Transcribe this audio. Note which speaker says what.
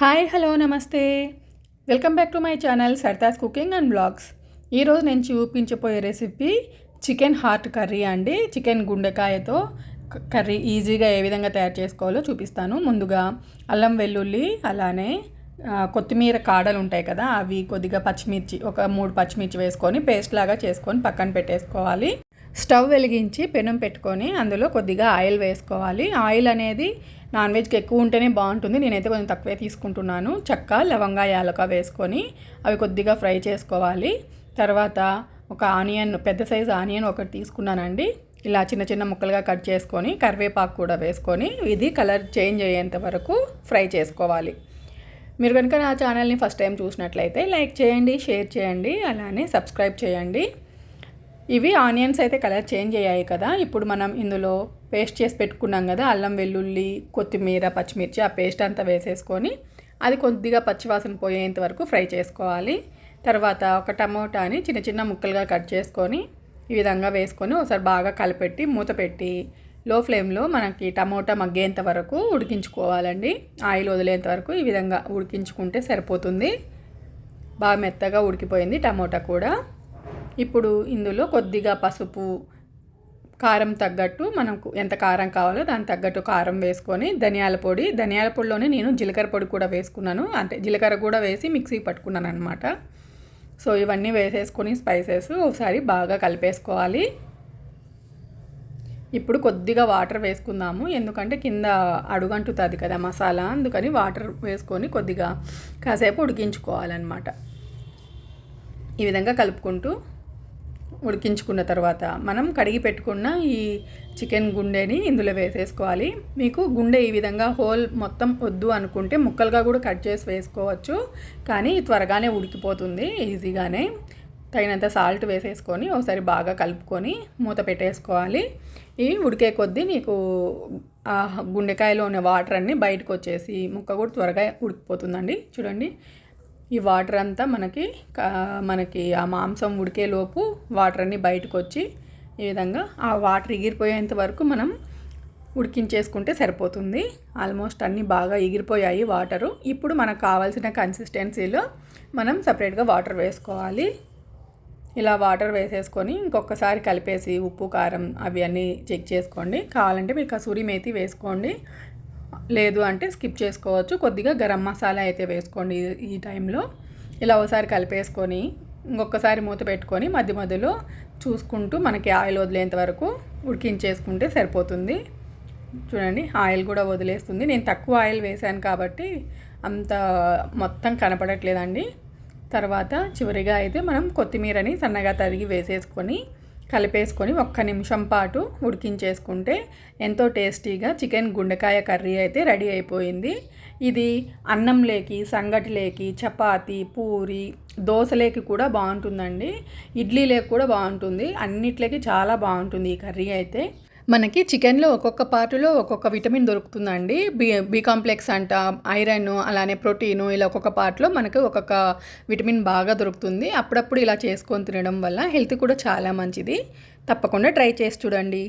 Speaker 1: Hi hello namaste. Welcome back to my channel Sarthas cooking and blogs. ఈరోజు నేను చూపించబోయే recipe chicken heart curry అండి. Chicken గుండెకాయతో క- కర్రీ ఈజీగా ఏ విధంగా తయారు చేసుకోవాలో చూపిస్తాను. ముందుగా అల్లం వెల్లుల్లి అలానే కొత్తిమీర కాడలు ఉంటాయి కదా అవి కొద్దిగా పచ్చిమిర్చి ఒక మూడు పచ్చిమిర్చి వేసుకొని పేస్ట్ లాగా చేసుకొని పక్కన పెట్టేసుకోవాలి. స్టవ్ వెలిగించి పెనం పెట్టుకొని అందులో కొద్దిగా ఆయిల్ వేసుకోవాలి. ఆయిల్ అనేది నాన్ వెజ్కి ఎక్కువ ఉంటేనే బాగుంటుంది. నేనైతే కొంచెం తక్కువే తీసుకుంటున్నాను. చెక్క లవంగా యాలక వేసుకొని అవి కొద్దిగా ఫ్రై చేసుకోవాలి. తర్వాత ఒక ఆనియన్ పెద్ద సైజు ఆనియన్ ఒకటి తీసుకున్నానండి. ఇలా చిన్న చిన్న ముక్కలుగా కట్ చేసుకొని కరివేపాకు కూడా వేసుకొని ఇది కలర్ చేంజ్ అయ్యేంత వరకు ఫ్రై చేసుకోవాలి. మీరు కనుక నా ఛానల్ని ఫస్ట్ టైం చూసినట్లయితే లైక్ చేయండి షేర్ చేయండి అలానే సబ్స్క్రైబ్ చేయండి. ఇవి ఆనియన్స్ అయితే కలర్ చేంజ్ అయ్యాయి కదా. ఇప్పుడు మనం ఇందులో పేస్ట్ చేసి పెట్టుకున్నాం కదా అల్లం వెల్లుల్లి కొత్తిమీర పచ్చిమిర్చి ఆ పేస్ట్ అంతా వేసేసుకొని అది కొద్దిగా పచ్చివాసన పోయేంత వరకు ఫ్రై చేసుకోవాలి. తర్వాత ఒక టమోటాని చిన్న చిన్న ముక్కలుగా కట్ చేసుకొని ఈ విధంగా వేసుకొని ఒకసారి బాగా కలిపెట్టి మూత పెట్టి లో ఫ్లేమ్లో మనకి టమోటా మగ్గేంత వరకు ఉడికించుకోవాలండి. ఆయిల్ వదిలేంత వరకు ఈ విధంగా ఉడికించుకుంటే సరిపోతుంది. బాగా మెత్తగా ఉడికిపోయింది టమోటా కూడా. ఇప్పుడు ఇందులో కొద్దిగా పసుపు కారం తగ్గట్టు మనకు ఎంత కారం కావాలో దానికి తగ్గట్టు కారం వేసుకొని ధనియాల పొడి ధనియాల పొడిలోనే నేను జీలకర్ర పొడి కూడా వేసుకున్నాను. అంటే జీలకర్ర కూడా వేసి మిక్సీ పట్టుకున్నాను అనమాట సో ఇవన్నీ వేసేసుకొని స్పైసెస్ ఒకసారి బాగా కలిపేసుకోవాలి. ఇప్పుడు కొద్దిగా వాటర్ వేసుకుందాము. ఎందుకంటే కింద అడుగంటుతుంది కదా మసాలా అందుకని వాటర్ వేసుకొని కొద్దిగా కాసేపు ఉడికించుకోవాలన్నమాట. ఈ విధంగా కలుపుకుంటూ ఉడికించుకున్న తర్వాత మనం కడిగి పెట్టుకున్న ఈ చికెన్ గుండెని ఇందులో వేసేసుకోవాలి. మీకు గుండె ఈ విధంగా హోల్ మొత్తం వద్దు అనుకుంటే ముక్కలుగా కూడా కట్ చేసి వేసుకోవచ్చు. కానీ త్వరగానే ఉడికిపోతుంది ఈజీగానే. తగినంత సాల్ట్ వేసేసుకొని ఒకసారి బాగా కలుపుకొని మూత పెట్టేసుకోవాలి. ఇవి ఉడికే కొద్దీ నీకు ఆ గుండెకాయలో ఉన్న వాటర్ అన్నీ బయటకు వచ్చేసి ముక్క కూడా త్వరగా ఉడికిపోతుందండి. చూడండి. ఈ వాటర్ అంతా మనకి మనకి ఆ మాంసం ఉడికేలోపు వాటర్ అన్నీ బయటకు వచ్చి ఈ విధంగా ఆ వాటర్ ఎగిరిపోయేంత వరకు మనం ఉడికించేసుకుంటే సరిపోతుంది. ఆల్మోస్ట్ అన్నీ బాగా ఎగిరిపోయాయి వాటరు ఇప్పుడు మనకు కావాల్సిన కన్సిస్టెన్సీలో మనం సపరేట్గా వాటర్ వేసుకోవాలి. ఇలా వాటర్ వేసేసుకొని ఇంకొకసారి కలిపేసి ఉప్పు కారం అవి అన్నీ చెక్ చేసుకోండి. కావాలంటే మీరు కసూరి మేతి వేసుకోండి. లేదు అంటే స్కిప్ చేసుకోవచ్చు. కొద్దిగా గరం మసాలా అయితే వేసుకోండి ఈ- టైంలో. ఇలా ఒకసారి కలిపేసుకొని ఇంకొకసారి మూత పెట్టుకొని మధ్య మధ్యలో చూసుకుంటూ మనకి ఆయిల్ వదిలేంత వరకు ఉడికించేసుకుంటే సరిపోతుంది. చూడండి ఆయిల్ కూడా వదిలేస్తుంది. నేను తక్కువ ఆయిల్ వేశాను కాబట్టి అంత మొత్తం కనపడట్లేదండి. తర్వాత చివరిగా అయితే మనం కొత్తిమీరని సన్నగా తరిగి వేసేసుకొని కలిపేసుకొని ఒక్క నిమిషం పాటు ఉడికించేసుకుంటే ఎంతో టేస్టీగా చికెన్ గుండెకాయ కర్రీ అయితే రెడీ అయిపోయింది. ఇది అన్నం లెక్కి సంగటిలేకి చపాతి పూరి దోశలేకి కూడా బాగుంటుందండి. ఇడ్లీలేకి కూడా బాగుంటుంది. అన్నిట్లకి చాలా బాగుంటుంది ఈ కర్రీ అయితే. మనకి చికెన్లో ఒక్కొక్క పార్టులో ఒక్కొక్క విటమిన్ దొరుకుతుందండి. బి బి కాంప్లెక్స్ అంట ఐరన్ అలానే ప్రోటీను ఇలా ఒక్కొక్క పార్ట్లో మనకు ఒక్కొక్క విటమిన్ బాగా దొరుకుతుంది. అప్పుడప్పుడు ఇలా చేసుకొని తినడం వల్ల హెల్త్ కూడా చాలా మంచిది. తప్పకుండా ట్రై చేసి చూడండి.